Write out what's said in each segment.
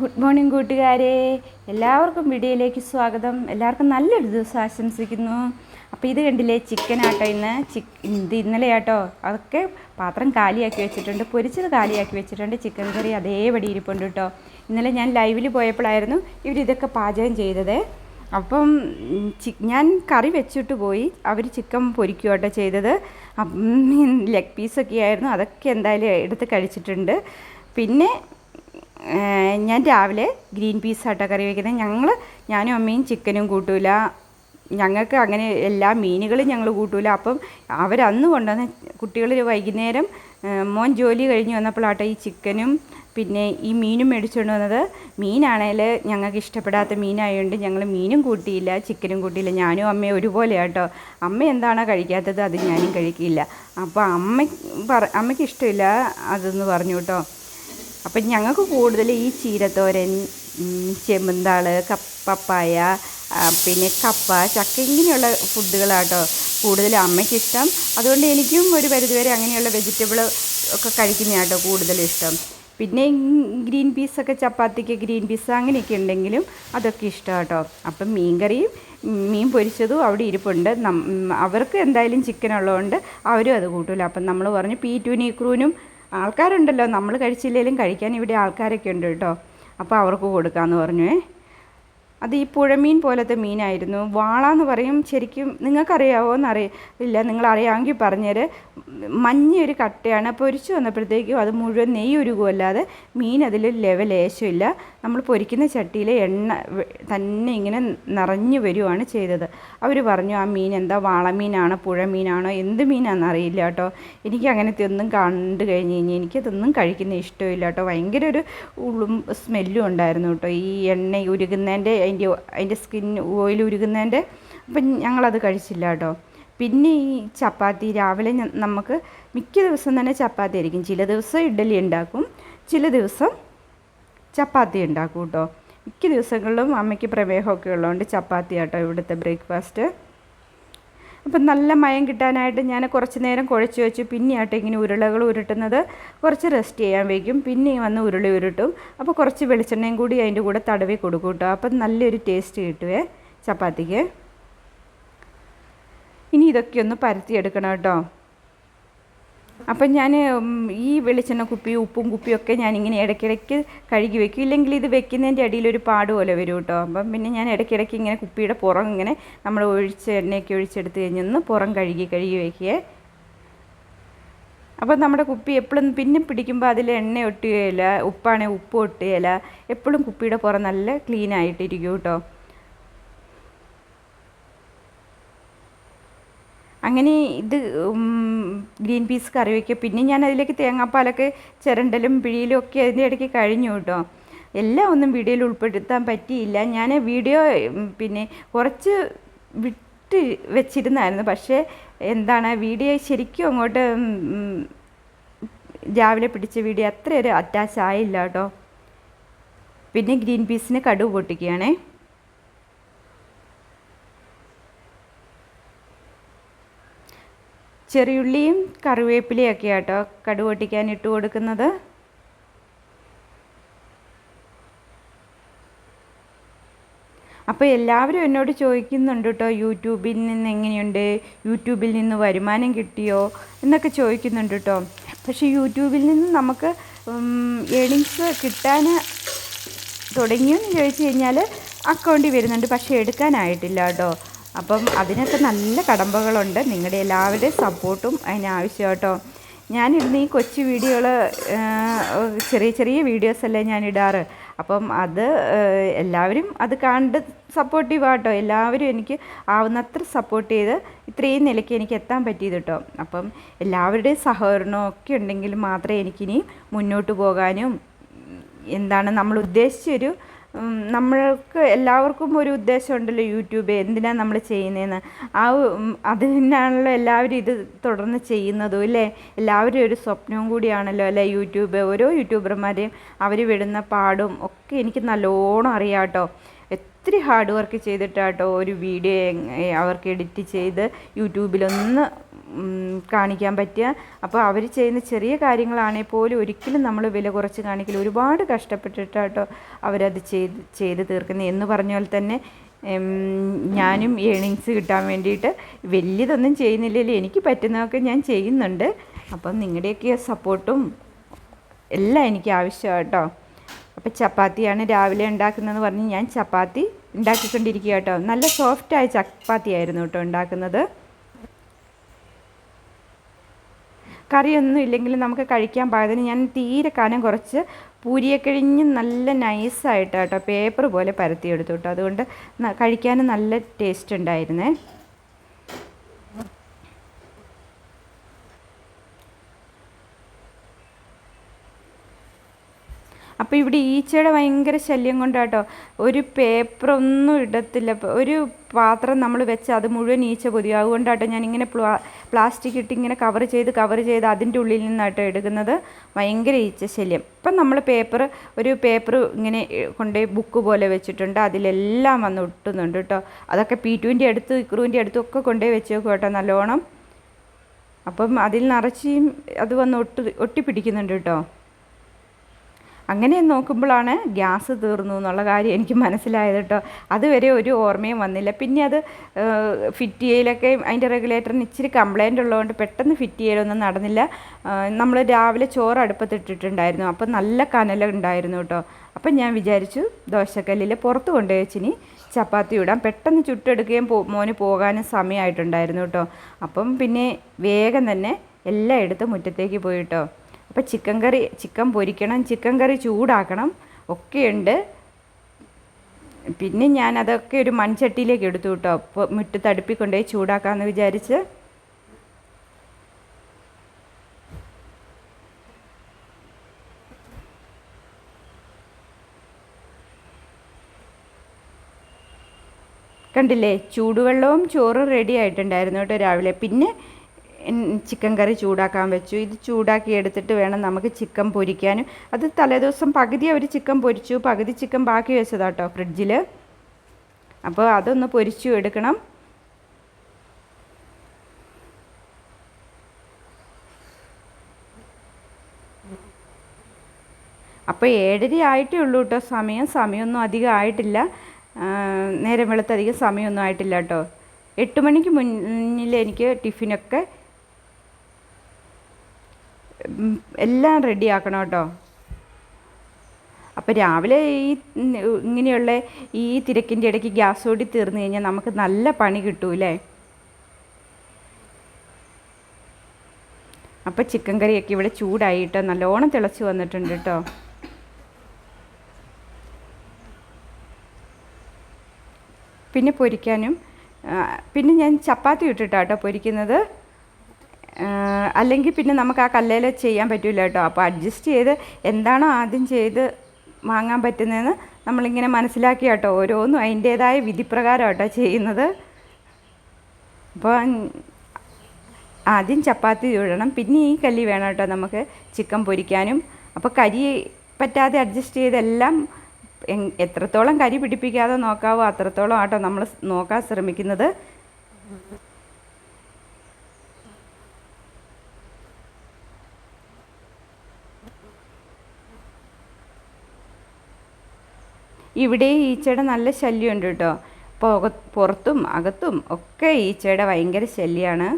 Good morning കൂട്ടുകാരെ. എല്ലാവർക്കും വീഡിയോയിലേക്ക് സ്വാഗതം. എല്ലാവർക്കും നല്ലൊരു ദിവസം ആശംസിക്കുന്നു. അപ്പോൾ ഇത് കണ്ടില്ലേ ചിക്കൻ ആട്ടോ ഇന്ന്. ചിക്ക് ഇത് ഇന്നലെ ആട്ടോ അതൊക്കെ പാത്രം കാലിയാക്കി വെച്ചിട്ടുണ്ട്. പൊരിച്ചത് കാലിയാക്കി വെച്ചിട്ടുണ്ട്. ചിക്കൻ കറി അതേപടി ഇരിപ്പുണ്ട് കേട്ടോ. ഇന്നലെ ഞാൻ ലൈവിൽ പോയപ്പോഴായിരുന്നു ഇവരിതൊക്കെ പാചകം ചെയ്തത്. അപ്പം ഞാൻ കറി വെച്ചിട്ട് പോയി. അവർ ചിക്കൻ പൊരിക്കുക കേട്ടോ ചെയ്തത്. ലെഗ് പീസൊക്കെ ആയിരുന്നു. അതൊക്കെ എന്തായാലും എടുത്ത് കഴിച്ചിട്ടുണ്ട്. പിന്നെ ഞാൻ രാവിലെ ഗ്രീൻ പീസ് ആട്ടോ കറി വയ്ക്കുന്നത് ഞങ്ങൾ ഞാനും അമ്മയും ചിക്കനും കൂട്ടൂല. ഞങ്ങൾക്ക് അങ്ങനെ എല്ലാ മീനുകളും ഞങ്ങൾ കൂട്ടൂല. അപ്പം അവരന്ന് കൊണ്ടുവന്ന കുട്ടികൾ വൈകുന്നേരം മോൻ ജോലി കഴിഞ്ഞ് വന്നപ്പോഴാട്ടെ ഈ ചിക്കനും പിന്നെ ഈ മീനും മേടിച്ചുകൊണ്ട് വന്നത്. മീനാണേൽ ഞങ്ങൾക്ക് ഇഷ്ടപ്പെടാത്ത മീനായതുകൊണ്ട് ഞങ്ങൾ മീനും കൂട്ടിയില്ല ചിക്കനും കൂട്ടിയില്ല. ഞാനും അമ്മയും ഒരുപോലെ കേട്ടോ അമ്മ എന്താണോ കഴിക്കാത്തത് അത് ഞാനും കഴിക്കില്ല. അപ്പോൾ അമ്മ പറ അമ്മയ്ക്ക് ഇഷ്ടമില്ല അതെന്ന് പറഞ്ഞു കേട്ടോ അപ്പം ഞങ്ങൾക്ക് കൂടുതൽ ഈ ചീരത്തോരൻ ചെമന്താൾ ചെമ്പന്താൾ കപ്പ പപ്പായ പിന്നെ കപ്പ ചക്ക ഇങ്ങനെയുള്ള ഫുഡുകളാട്ടോ കൂടുതൽ അമ്മയ്ക്കിഷ്ടം അതുകൊണ്ട് എനിക്കും ഒരു പരിധിവരെ അങ്ങനെയുള്ള വെജിറ്റബിൾ ഒക്കെ കഴിക്കുന്നതാട്ടോ കൂടുതൽ ഇഷ്ടം. പിന്നെ ഗ്രീൻ പീസൊക്കെ ചപ്പാത്തിക്ക് ഗ്രീൻ പീസ് അങ്ങനെയൊക്കെ ഉണ്ടെങ്കിലും അതൊക്കെ ഇഷ്ടം കേട്ടോ അപ്പം മീൻകറിയും മീൻ പൊരിച്ചതും അവിടെ ഇരിപ്പുണ്ട്. അവർക്ക് എന്തായാലും ചിക്കൻ ഉള്ളതുകൊണ്ട് അവരും അത് കൂട്ടില്ല അപ്പം നമ്മൾ പറഞ്ഞു പി ടു നീക്രൂനും ആൾക്കാരുണ്ടല്ലോ. നമ്മൾ കഴിച്ചില്ലെങ്കിലും കഴിക്കാൻ ഇവിടെ ആൾക്കാരൊക്കെ ഉണ്ട് കേട്ടോ. അപ്പോൾ അവർക്ക് കൊടുക്കാമെന്ന് പറഞ്ഞു അത് ഈ പുഴമീൻ പോലത്തെ മീനായിരുന്നു. വാള എന്ന് പറയും. ശരിക്കും നിങ്ങൾക്കറിയാവോ എന്നറിയില്ല നിങ്ങൾ അറിയാമെങ്കിൽ പറഞ്ഞേര്. മഞ്ഞൊരു കട്ടയാണ്. പൊരിച്ചു വന്നപ്പോഴത്തേക്കും അത് മുഴുവൻ നെയ്യ് ഉരുകുമല്ലാതെ മീൻ അതിൽ ലെവൽ ഏശമില്ല. നമ്മൾ പൊരിക്കുന്ന ചട്ടിയിലെ എണ്ണ തന്നെ ഇങ്ങനെ നിറഞ്ഞു വരുവാണ് ചെയ്തത്. അവർ പറഞ്ഞു ആ മീൻ എന്താ? വാളമീനാണോ? പുഴമീനാണോ? എന്ത് മീനാണെന്ന് അറിയില്ല കേട്ടോ. എനിക്ക് അങ്ങനത്തെ ഒന്നും കണ്ടു കഴിഞ്ഞ് കഴിഞ്ഞാൽ എനിക്കതൊന്നും കഴിക്കുന്ന ഇഷ്ടമില്ല കേട്ടോ. ഭയങ്കര ഒരു ഉളും സ്മെല്ലും ഉണ്ടായിരുന്നു കേട്ടോ. ഈ എണ്ണ ഉരുകുന്നതിന്റെ അതിന്റെ അതിന്റെ സ്കിൻ ഓയിൽ ഉരുകുന്നതിന്റെ അപ്പം ഞങ്ങളത് കഴിച്ചില്ല കേട്ടോ. പിന്നെ ഈ ചപ്പാത്തി രാവിലെ നമുക്ക് മിക്ക ദിവസം തന്നെ ചപ്പാത്തി ആയിരിക്കും. ചില ദിവസം ഇഡ്ഡലി ഉണ്ടാക്കും ചില ദിവസം ചപ്പാത്തി ഉണ്ടാക്കും കേട്ടോ. മിക്ക ദിവസങ്ങളിലും അമ്മയ്ക്ക് പ്രമേഹമൊക്കെ ഉള്ളതുകൊണ്ട് ചപ്പാത്തി കേട്ടോ ഇവിടുത്തെ ബ്രേക്ക്ഫാസ്റ്റ്. അപ്പം നല്ല മയം കിട്ടാനായിട്ട് ഞാൻ കുറച്ച് നേരം കുഴച്ച് വെച്ച് പിന്നെയാട്ടോ ഇങ്ങനെ ഉരുളകൾ ഉരുട്ടുന്നത് കുറച്ച് റെസ്റ്റ് ചെയ്യാൻ വയ്ക്കും. പിന്നെ വന്ന് ഉരുളി ഉരുട്ടും. അപ്പോൾ കുറച്ച് വെളിച്ചെണ്ണയും കൂടി അതിന്റെ കൂടെ തടവി കൊടുക്കും കേട്ടോ. അപ്പം നല്ലൊരു ടേസ്റ്റ് കിട്ടുവേ ചപ്പാത്തിക്ക്. ഇനി ഇതൊക്കെ ഒന്ന് പരത്തിയെടുക്കണം കേട്ടോ. അപ്പം ഞാൻ ഈ വെളിച്ചെണ്ണ കുപ്പി ഉപ്പും കുപ്പിയൊക്കെ ഞാൻ ഇങ്ങനെ ഇടയ്ക്കിടയ്ക്ക് കഴുകി വെക്കും. ഇല്ലെങ്കിൽ ഇത് വെക്കുന്നതിന്റെ അടിയിൽ ഒരു പാട് പോലെ വരും കേട്ടോ. അപ്പം പിന്നെ ഞാൻ ഇടയ്ക്കിടയ്ക്ക് ഇങ്ങനെ കുപ്പിയുടെ പുറം ഇങ്ങനെ നമ്മൾ ഒഴിച്ച് എണ്ണയൊക്കെ ഒഴിച്ചെടുത്ത് കഴിഞ്ഞൊന്ന് പുറം കഴുകി കഴുകി വയ്ക്കുക അപ്പം നമ്മുടെ കുപ്പി എപ്പോഴും പിന്നെ പിടിക്കുമ്പോൾ അതിൽ എണ്ണ ഒട്ടുകയില്ല ഉപ്പാണെങ്കിൽ ഉപ്പ് ഒട്ടുകയില്ല. എപ്പോഴും കുപ്പിയുടെ പുറം നല്ല ക്ലീൻ ആയിട്ടിരിക്കും കേട്ടോ. അങ്ങനെ ഇത് ഗ്രീൻ പീസ് കറി വയ്ക്കുക പിന്നെ ഞാൻ അതിലേക്ക് തേങ്ങാപ്പാലൊക്കെ ചിരണ്ടലും പിഴിയിലും ഒക്കെ അതിന്റെ ഇടയ്ക്ക് കഴിഞ്ഞു കേട്ടോ. എല്ലാം ഒന്നും വീഡിയോയിൽ ഉൾപ്പെടുത്താൻ പറ്റിയില്ല. ഞാൻ വീഡിയോ പിന്നെ കുറച്ച് വിട്ട് വെച്ചിരുന്നായിരുന്നു. പക്ഷേ എന്താണ് വീഡിയോ ശരിക്കും അങ്ങോട്ട് രാവിലെ പിടിച്ച വീഡിയോ അത്രയൊരു അറ്റാച്ച് ആയില്ല കേട്ടോ. പിന്നെ ഗ്രീൻ പീസിന് കടുവ് പൊട്ടിക്കുകയാണേ. ചെറിയുള്ളിയും കറിവേപ്പിലയും ഒക്കെ ആട്ടോ കടുക് പൊട്ടിക്കാൻ ഇട്ട് കൊടുക്കുന്നത്. അപ്പോൾ എല്ലാവരും എന്നോട് ചോദിക്കുന്നുണ്ട് കേട്ടോ യൂട്യൂബിൽ നിന്ന് എങ്ങനെയുണ്ട്? യൂട്യൂബിൽ നിന്ന് വരുമാനം കിട്ടിയോ? എന്നൊക്കെ ചോദിക്കുന്നുണ്ട് കേട്ടോ പക്ഷേ യൂട്യൂബിൽ നിന്ന് നമുക്ക് ഏണിങ്സ് കിട്ടാൻ തുടങ്ങിയെന്ന് ചോദിച്ചു കഴിഞ്ഞാൽ അക്കൗണ്ടിൽ വരുന്നുണ്ട്. പക്ഷേ എടുക്കാനായിട്ടില്ല കേട്ടോ അപ്പം അതിനൊക്കെ നല്ല കടമ്പകളുണ്ട്. നിങ്ങളുടെ എല്ലാവരുടെയും സപ്പോർട്ടും അതിനാവശ്യം കേട്ടോ ഞാനിടുന്ന ഈ കൊച്ചു വീഡിയോകൾ ചെറിയ ചെറിയ വീഡിയോസ് അല്ലേ ഞാൻ ഇടാറ്. അപ്പം അത് എല്ലാവരും അത് കണ്ട് സപ്പോർട്ടീവ് ആട്ടോ എല്ലാവരും എനിക്ക് ആവുന്നത്ര സപ്പോർട്ട് ചെയ്ത് ഇത്രയും നിലയ്ക്ക് എനിക്ക് എത്താൻ പറ്റിയത് കേട്ടോ അപ്പം എല്ലാവരുടെയും സഹകരണവും ഒക്കെ ഉണ്ടെങ്കിൽ മാത്രമേ എനിക്കിനി മുന്നോട്ട് പോകാനും എന്താണ് നമ്മൾ ഉദ്ദേശിച്ചൊരു നമ്മൾക്ക് എല്ലാവർക്കും ഒരു ഉദ്ദേശം ഉണ്ടല്ലോ യൂട്യൂബ് എന്തിനാണ് നമ്മൾ ചെയ്യുന്നതെന്ന്. ആ അതിനാണല്ലോ എല്ലാവരും ഇത് തുടർന്ന് ചെയ്യുന്നതും അല്ലേ? എല്ലാവരും ഒരു സ്വപ്നവും കൂടിയാണല്ലോ അല്ലേ യൂട്യൂബ്? ഓരോ യൂട്യൂബർമാരെയും അവർ വിടുന്ന പാടും ഒക്കെ എനിക്ക് നല്ലോണം അറിയാം കേട്ടോ. ഒത്തിരി ഹാർഡ് വർക്ക് ചെയ്തിട്ടാട്ടോ ഒരു വീഡിയോ അവർക്ക് എഡിറ്റ് ചെയ്ത് യൂട്യൂബിലൊന്ന് കാണിക്കാൻ പറ്റുക. അപ്പോൾ അവർ ചെയ്യുന്ന ചെറിയ കാര്യങ്ങളാണെങ്കിൽ പോലും ഒരിക്കലും നമ്മൾ വില കുറച്ച് കാണിക്കില്ല. ഒരുപാട് കഷ്ടപ്പെട്ടിട്ടാട്ടോ അവരത് ചെയ്ത് ചെയ്ത് തീർക്കുന്നത് എന്ന് പറഞ്ഞ പോലെ തന്നെ ഞാനും ഏണിങ്സ് കിട്ടാൻ വേണ്ടിയിട്ട് വലിയതൊന്നും ചെയ്യുന്നില്ലല്ലോ. എനിക്ക് പറ്റുന്നതൊക്കെ ഞാൻ ചെയ്യുന്നുണ്ട്. അപ്പം നിങ്ങളുടെയൊക്കെ സപ്പോർട്ടും എല്ലാം എനിക്ക് ആവശ്യമാണ് കേട്ടോ അപ്പോൾ ചപ്പാത്തിയാണ് രാവിലെ ഉണ്ടാക്കുന്നതെന്ന് പറഞ്ഞ് ഞാൻ ചപ്പാത്തി ഉണ്ടാക്കിക്കൊണ്ടിരിക്കുക കേട്ടോ നല്ല സോഫ്റ്റായ ചപ്പാത്തി ആയിരുന്നു കേട്ടോ ഉണ്ടാക്കുന്നത്. കറിയൊന്നും ഇല്ലെങ്കിൽ നമുക്ക് കഴിക്കാൻ പാകത്തിന് ഞാൻ തീരെ കനം കുറച്ച് പൂരിയെ കഴിഞ്ഞ് നല്ല നൈസായിട്ട് കേട്ടോ പേപ്പർ പോലെ പരത്തിയെടുത്തു കേട്ടോ അതുകൊണ്ട് കഴിക്കാനും നല്ല ടേസ്റ്റ് ഉണ്ടായിരുന്നേ. അപ്പോൾ ഇവിടെ ഈച്ചയുടെ ഭയങ്കര ശല്യം കൊണ്ടാട്ടോ. ഒരു പേപ്പറൊന്നും ഇടത്തില്ല. ഒരു പാത്രം നമ്മൾ വെച്ച് അത് മുഴുവൻ ഈച്ച പൊതിയും. അതുകൊണ്ടാട്ടോ ഞാനിങ്ങനെ പ്ലാ പ്ലാസ്റ്റിക് ഇട്ട് ഇങ്ങനെ കവർ ചെയ്ത് കവർ ചെയ്ത് അതിന്റെ ഉള്ളിൽ നിന്നാട്ടോ എടുക്കുന്നത്. ഭയങ്കര ഈച്ച ശല്യം. ഇപ്പം നമ്മൾ പേപ്പർ ഒരു പേപ്പർ ഇങ്ങനെ കൊണ്ടുപോയി ബുക്ക് പോലെ വെച്ചിട്ടുണ്ട്. അതിലെല്ലാം വന്ന് ഒട്ടുന്നുണ്ട് കേട്ടോ. അതൊക്കെ പി ടുവിന്റെ അടുത്ത് ഇക്രുവിന്റെ അടുത്തും ഒക്കെ കൊണ്ടുപോയി വെച്ചേക്കും കേട്ടോ നല്ലോണം. അപ്പം അതിൽ നിറച്ചും അത് വന്ന് ഒട്ടി ഒട്ടിപ്പിടിക്കുന്നുണ്ട് കേട്ടോ. അങ്ങനെ നോക്കുമ്പോഴാണ് ഗ്യാസ് തീർന്നു എന്നുള്ള കാര്യം എനിക്ക് മനസ്സിലായത് കേട്ടോ. അതുവരെ ഒരു ഓർമ്മയും വന്നില്ല. പിന്നെ അത് ഫിറ്റ് ചെയ്യലൊക്കെ അതിന്റെ റെഗുലേറ്ററിന് ഇച്ചിരി കംപ്ലൈന്റ് ഉള്ളതുകൊണ്ട് പെട്ടെന്ന് ഫിറ്റ് ചെയ്യലൊന്നും നടന്നില്ല. നമ്മൾ രാവിലെ ചോറ് അടുപ്പത്തിട്ടിട്ടുണ്ടായിരുന്നു. അപ്പം നല്ല കനലുണ്ടായിരുന്നു കേട്ടോ. അപ്പം ഞാൻ വിചാരിച്ചു ദോശക്കല്ലിൽ പുറത്ത് കൊണ്ടുപോയി വെച്ചിനി ചപ്പാത്തി ഇടാം. പെട്ടെന്ന് ചുട്ടെടുക്കുകയും പോ മോന് പോകാനും സമയമായിട്ടുണ്ടായിരുന്നു കേട്ടോ. അപ്പം പിന്നെ വേഗം തന്നെ എല്ലാം എടുത്ത് മുറ്റത്തേക്ക് പോയി കേട്ടോ. അപ്പോൾ ചിക്കൻ കറി ചിക്കൻ പൊരിക്കണം ചിക്കൻ കറി ചൂടാക്കണം ഒക്കെയുണ്ട്. പിന്നെ ഞാൻ അതൊക്കെ ഒരു മൺചട്ടിയിലേക്ക് എടുത്തു കേട്ടോ. അപ്പോൾ മുട്ട് തടുപ്പിക്കൊണ്ടേ ചൂടാക്കാമെന്ന് വിചാരിച്ച്. കണ്ടില്ലേ? ചൂടുവെള്ളവും ചോറും റെഡി ആയിട്ടുണ്ടായിരുന്നു കേട്ടോ രാവിലെ. പിന്നെ ചിക്കൻ കറി ചൂടാക്കാൻ വെച്ചു. ഇത് ചൂടാക്കി എടുത്തിട്ട് വേണം നമുക്ക് ചിക്കൻ പൊരിക്കാനും. അത് തലേദിവസം പകുതി അവർ ചിക്കൻ പൊരിച്ചു. പകുതി ചിക്കൻ ബാക്കി വെച്ചതാട്ടോ ഫ്രിഡ്ജിൽ അപ്പോൾ അതൊന്ന് പൊരിച്ചു എടുക്കണം. അപ്പോൾ ഏഴര ആയിട്ടേ ഉള്ളൂ കേട്ടോ സമയം. സമയമൊന്നും അധികം ആയിട്ടില്ല. നേരം വെളുത്ത് അധികം സമയമൊന്നും ആയിട്ടില്ല കേട്ടോ എട്ട് മണിക്ക് മുന്നിൽ എനിക്ക് ടിഫിനൊക്കെ എല്ലാം റെഡി ആക്കണം കേട്ടോ. അപ്പോൾ രാവിലെ ഈ ഇങ്ങനെയുള്ള ഈ തിരക്കിന്റെ ഇടയ്ക്ക് ഗ്യാസ് ഓടി തീർന്നു കഴിഞ്ഞാൽ നമുക്ക് നല്ല പണി കിട്ടൂലേ അപ്പോൾ ചിക്കൻ കറിയൊക്കെ ഇവിടെ ചൂടായി കേട്ടോ. നല്ലോണം തിളച്ച് വന്നിട്ടുണ്ട് കേട്ടോ. പിന്നെ പൊരിക്കാനും പിന്നെ ഞാൻ ചപ്പാത്തി ഇട്ടിട്ടാട്ടോ പൊരിക്കുന്നത്. അല്ലെങ്കിൽ പിന്നെ നമുക്ക് ആ കല്ലേൽ ചെയ്യാൻ പറ്റില്ല കേട്ടോ. അപ്പോൾ അഡ്ജസ്റ്റ് ചെയ്ത് എന്താണോ ആദ്യം ചെയ്ത് വാങ്ങാൻ പറ്റുന്നതെന്ന് നമ്മളിങ്ങനെ മനസ്സിലാക്കി കേട്ടോ. ഓരോന്നും അതിന്റേതായ വിധിപ്രകാരം കേട്ടോ ചെയ്യുന്നത്. അപ്പോൾ ആദ്യം ചപ്പാത്തി ചൂടണം പിന്നെ ഈ കല്ലി വേണം കേട്ടോ നമുക്ക് ചിക്കൻ പൊരിക്കാനും. അപ്പോൾ കരി പറ്റാതെ അഡ്ജസ്റ്റ് ചെയ്തെല്ലാം എത്രത്തോളം കരി പിടിപ്പിക്കാതെ നോക്കാവോ അത്രത്തോളം ആട്ടോ നമ്മൾ നോക്കാൻ ശ്രമിക്കുന്നത്. ഇവിടെ ഈച്ചയുടെ നല്ല ശല്യമുണ്ട് കേട്ടോ. പുറത്തും അകത്തും ഒക്കെ ഈച്ചയുടെ ഭയങ്കര ശല്യമാണ്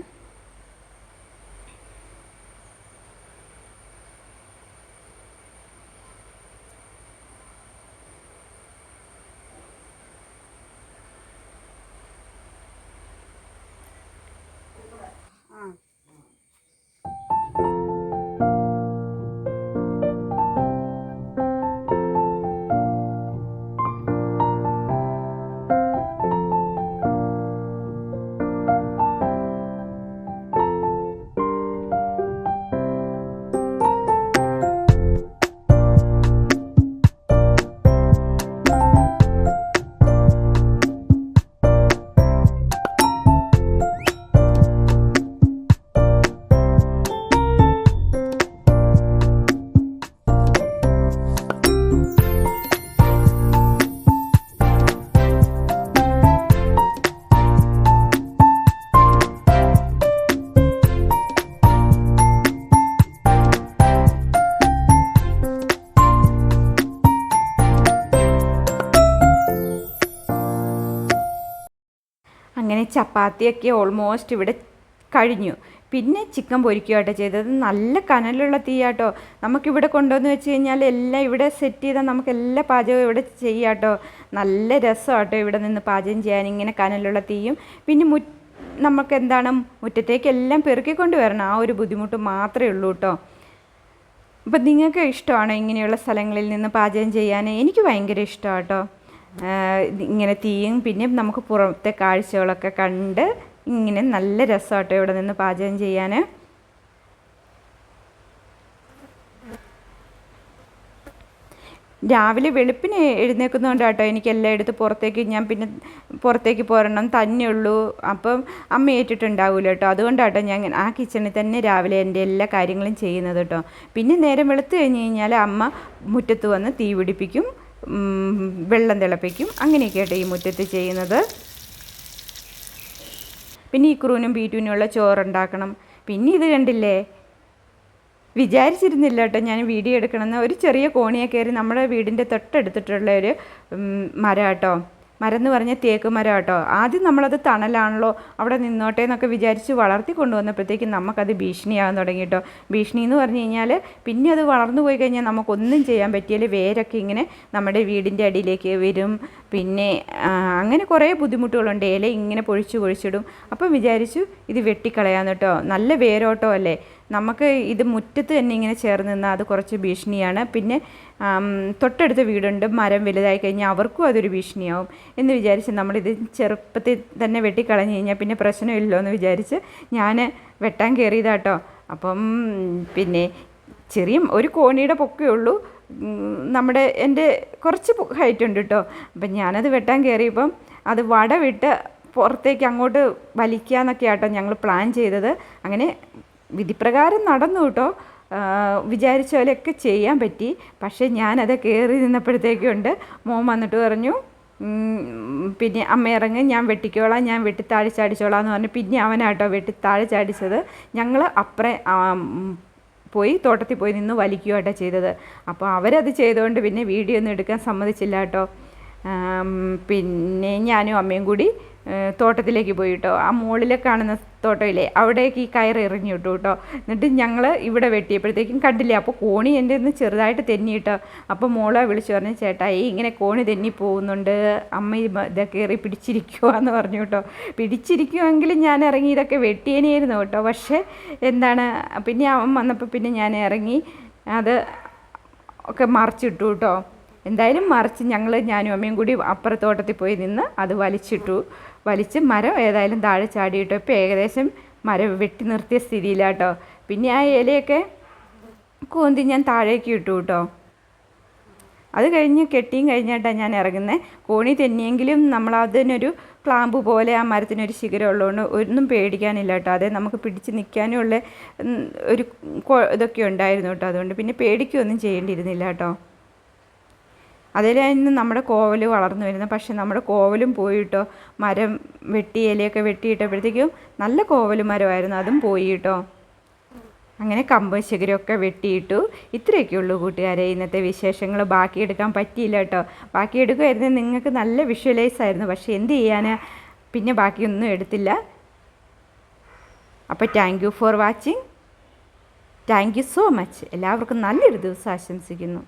ചപ്പാത്തിയൊക്കെ ഓൾമോസ്റ്റ് ഇവിടെ കഴിഞ്ഞു. പിന്നെ ചിക്കൻ പൊരിക്കുകയാട്ടോ ചെയ്തത്. നല്ല കനലുള്ള തീയാട്ടോ. നമുക്കിവിടെ കൊണ്ടുവന്ന് വെച്ച് കഴിഞ്ഞാൽ എല്ലാം ഇവിടെ സെറ്റ് ചെയ്താൽ നമുക്ക് എല്ലാ പാചകവും ഇവിടെ ചെയ്യാട്ടോ. നല്ല രസമാട്ടോ ഇവിടെ നിന്ന് പാചകം ചെയ്യാൻ. ഇങ്ങനെ കനലുള്ള തീയും. പിന്നെ മു നമുക്ക് എന്താണ്? മുറ്റത്തേക്കെല്ലാം പെറുക്കിക്കൊണ്ട് വരണം ആ ഒരു ബുദ്ധിമുട്ട് മാത്രമേ ഉള്ളൂ കേട്ടോ. അപ്പം നിങ്ങൾക്ക് ഇഷ്ടമാണോ ഇങ്ങനെയുള്ള സ്ഥലങ്ങളിൽ നിന്ന് പാചകം ചെയ്യാൻ? എനിക്ക് ഭയങ്കര ഇഷ്ടമാണ് കേട്ടോ ഇങ്ങനെ തീയും. പിന്നെ നമുക്ക് പുറത്തെ കാഴ്ചകളൊക്കെ കണ്ട് ഇങ്ങനെ നല്ല രസമാട്ടോ ഇവിടെ നിന്ന് പാചകം ചെയ്യാൻ രാവിലെ വെളുപ്പിന് എഴുന്നേൽക്കുന്നതുകൊണ്ട് കേട്ടോ എനിക്ക് എല്ലാം എടുത്ത് പുറത്തേക്ക് ഞാൻ പിന്നെ പുറത്തേക്ക് പോരണം. തന്നെയുള്ളൂ അപ്പം അമ്മ ഏറ്റിട്ടുണ്ടാവില്ല കേട്ടോ അതുകൊണ്ടാട്ടോ ഞാൻ ആ കിച്ചണിൽ തന്നെ രാവിലെ എന്റെ എല്ലാ കാര്യങ്ങളും ചെയ്യുന്നത് കേട്ടോ. പിന്നെ നേരം വെളുത്ത് കഴിഞ്ഞ് കഴിഞ്ഞാൽ അമ്മ മുറ്റത്ത് വന്ന് തീ പിടിപ്പിക്കും. വെള്ളം തിളപ്പിക്കും. അങ്ങനെയൊക്കെയായിട്ട് ഈ മുറ്റത്ത് ചെയ്യുന്നത്. പിന്നെ ഈ ക്രൂനും ബീറ്റൂനുള്ള ചോറുണ്ടാക്കണം. പിന്നെ ഇത് കണ്ടില്ലേ? വിചാരിച്ചിരുന്നില്ല കേട്ടോ ഞാൻ വീഡിയോ എടുക്കണമെന്ന്. ഒരു ചെറിയ കോണിയെ കയറി നമ്മുടെ വീടിന്റെ തൊട്ടടുത്തിട്ടുള്ള ഒരു മരം കേട്ടോ മരം എന്ന് പറഞ്ഞാൽ തേക്ക് മരം കേട്ടോ ആദ്യം നമ്മളത് തണലാണല്ലോ അവിടെ നിന്നോട്ടെ എന്നൊക്കെ വിചാരിച്ച് വളർത്തി കൊണ്ടുവന്നപ്പോഴത്തേക്കും നമുക്കത് ഭീഷണിയാകാൻ തുടങ്ങി കേട്ടോ ഭീഷണി എന്ന് പറഞ്ഞു കഴിഞ്ഞാൽ പിന്നെ അത് വളർന്നു പോയി കഴിഞ്ഞാൽ നമുക്കൊന്നും ചെയ്യാൻ പറ്റിയാൽ വേരൊക്കെ ഇങ്ങനെ നമ്മുടെ വീടിന്റെ അടിയിലേക്ക് വരും. പിന്നെ അങ്ങനെ കുറേ ബുദ്ധിമുട്ടുകളുണ്ട്. ഇല ഇങ്ങനെ പൊഴിച്ച് പൊഴിച്ചിടും. അപ്പം വിചാരിച്ചു ഇത് വെട്ടിക്കളയാന്ന് കേട്ടോ നല്ല വേരോട്ടോ അല്ലേ നമുക്ക് ഇത് മുറ്റത്ത് തന്നെ ഇങ്ങനെ ചേർന്ന് നിന്നാൽ അത് കുറച്ച് ഭീഷണിയാണ്. പിന്നെ തൊട്ടടുത്ത വീടുണ്ട്. മരം വലുതായി കഴിഞ്ഞാൽ അവർക്കും അതൊരു ഭീഷണിയാവും എന്ന് വിചാരിച്ച് നമ്മളിത് ചെറുപ്പത്തിൽ തന്നെ വെട്ടിക്കളഞ്ഞു കഴിഞ്ഞാൽ പിന്നെ പ്രശ്നമില്ലല്ലോ എന്ന് വിചാരിച്ച് ഞാൻ വെട്ടാൻ കയറിയതാട്ടോ. അപ്പം പിന്നെ ചെറിയ ഒരു കോണിയുടെ പൊക്കേ ഉള്ളൂ. നമ്മുടെ എന്റെ കുറച്ച് ഹൈറ്റ് ഉണ്ട് കേട്ടോ അപ്പം ഞാനത് വെട്ടാൻ കയറിയപ്പം അത് വട വിട്ട് പുറത്തേക്ക് അങ്ങോട്ട് വലിക്കുക എന്നൊക്കെ ആട്ടോ ഞങ്ങൾ പ്ലാൻ ചെയ്തത്. അങ്ങനെ വിധിപ്രകാരം നടന്നു കേട്ടോ. വിചാരിച്ച പോലെയൊക്കെ ചെയ്യാൻ പറ്റി. പക്ഷേ ഞാനത് കയറി നിന്നപ്പോഴത്തേക്കുണ്ട്. മോൻ വന്നിട്ട് പറഞ്ഞു പിന്നെ അമ്മ ഇറങ്ങി ഞാൻ വെട്ടിക്കോളാം ഞാൻ വെട്ടി താഴെ ചാടിച്ചോളാം എന്ന് പറഞ്ഞു പിന്നെ അവനാട്ടോ വെട്ടി താഴെ ചാടിച്ചത്. ഞങ്ങൾ അപ്പുറം പോയി തോട്ടത്തിൽ പോയി നിന്ന് വലിക്കുകയാട്ടോ ചെയ്തത്. അപ്പോൾ അവരത് ചെയ്തുകൊണ്ട് പിന്നെ വീഡിയോ ഒന്നും എടുക്കാൻ സമ്മതിച്ചില്ല കേട്ടോ. പിന്നെ ഞാനും അമ്മയും കൂടി തോട്ടത്തിലേക്ക് പോയി കേട്ടോ ആ മുകളിലെ കാണുന്ന തോട്ടമില്ലേ അവിടേക്ക് ഈ കയർ എറിഞ്ഞു വിട്ടു കേട്ടോ. എന്നിട്ട് ഞങ്ങൾ ഇവിടെ വെട്ടിയപ്പോഴത്തേക്കും കണ്ടില്ലേ അപ്പോൾ കോണി എന്റെ ഒന്ന് ചെറുതായിട്ട് തെന്നി കേട്ടോ. അപ്പോൾ മോളെ വിളിച്ചു പറഞ്ഞു ചേട്ടായി ഇങ്ങനെ കോണി തെന്നി പോകുന്നുണ്ട്. അമ്മ ഇതൊക്കെ കയറി പിടിച്ചിരിക്കുക എന്ന് പറഞ്ഞു കേട്ടോ. പിടിച്ചിരിക്കുമെങ്കിൽ ഞാൻ ഇറങ്ങി ഇതൊക്കെ വെട്ടിയേനെയായിരുന്നു കേട്ടോ. പക്ഷേ എന്താണ് പിന്നെ അവൻ വന്നപ്പോൾ പിന്നെ ഞാൻ ഇറങ്ങി അത് ഒക്കെ മറിച്ചിട്ടു കേട്ടോ. എന്തായാലും മറിച്ച് ഞങ്ങൾ ഞാനും അമ്മയും കൂടി അപ്പുറത്തോട്ടത്തിൽ പോയി നിന്ന് അത് വലിച്ചിട്ടു. വലിച്ച് മരം ഏതായാലും താഴെ ചാടിയിട്ടോ ഇപ്പോൾ ഏകദേശം മരം വെട്ടി നിർത്തിയ സ്ഥിതിയിലാട്ടോ. പിന്നെ ആ ഇലയൊക്കെ കൂന്തി ഞാൻ താഴേക്ക് ഇട്ടു കേട്ടോ. അത് കഴിഞ്ഞ് കെട്ടിയും കഴിഞ്ഞിട്ടാണ് ഞാൻ ഇറങ്ങുന്നത് കോണി തെന്നിയെങ്കിലും നമ്മൾ അതിനൊരു ക്ലാമ്പ് പോലെ ആ മരത്തിനൊരു ശിഖരം ഉള്ളതുകൊണ്ട് ഒന്നും പേടിക്കാനില്ല കേട്ടോ. അതെ നമുക്ക് പിടിച്ച് നിൽക്കാനുള്ള ഒരു ഇതൊക്കെ ഉണ്ടായിരുന്നു കേട്ടോ. അതുകൊണ്ട് പിന്നെ പേടിക്കുകയൊന്നും ചെയ്യേണ്ടിയിരുന്നില്ല കേട്ടോ. അതിലായിരുന്നു നമ്മുടെ കോവൽ വളർന്നു വരുന്നത്. പക്ഷെ നമ്മുടെ കോവലും പോയിട്ടോ മരം വെട്ടി ഇലയൊക്കെ വെട്ടിയിട്ടപ്പോഴത്തേക്കും നല്ല കോവൽ മരമായിരുന്നു. അതും പോയി കേട്ടോ. അങ്ങനെ കമ്പ് ശിഖരമൊക്കെ വെട്ടിയിട്ടു. ഇത്രയൊക്കെ ഉള്ളൂ കൂട്ടുകാരെ. ഇന്നത്തെ വിശേഷങ്ങൾ ബാക്കിയെടുക്കാൻ പറ്റിയില്ല കേട്ടോ. ബാക്കിയെടുക്കുമായിരുന്നു നിങ്ങൾക്ക് നല്ല വിഷ്വലൈസ് ആയിരുന്നു. പക്ഷേ എന്ത് ചെയ്യാൻ പിന്നെ ബാക്കിയൊന്നും എടുത്തില്ല. അപ്പോൾ thank you for watching thank you so much എല്ലാവർക്കും നല്ലൊരു ദിവസം ആശംസിക്കുന്നു.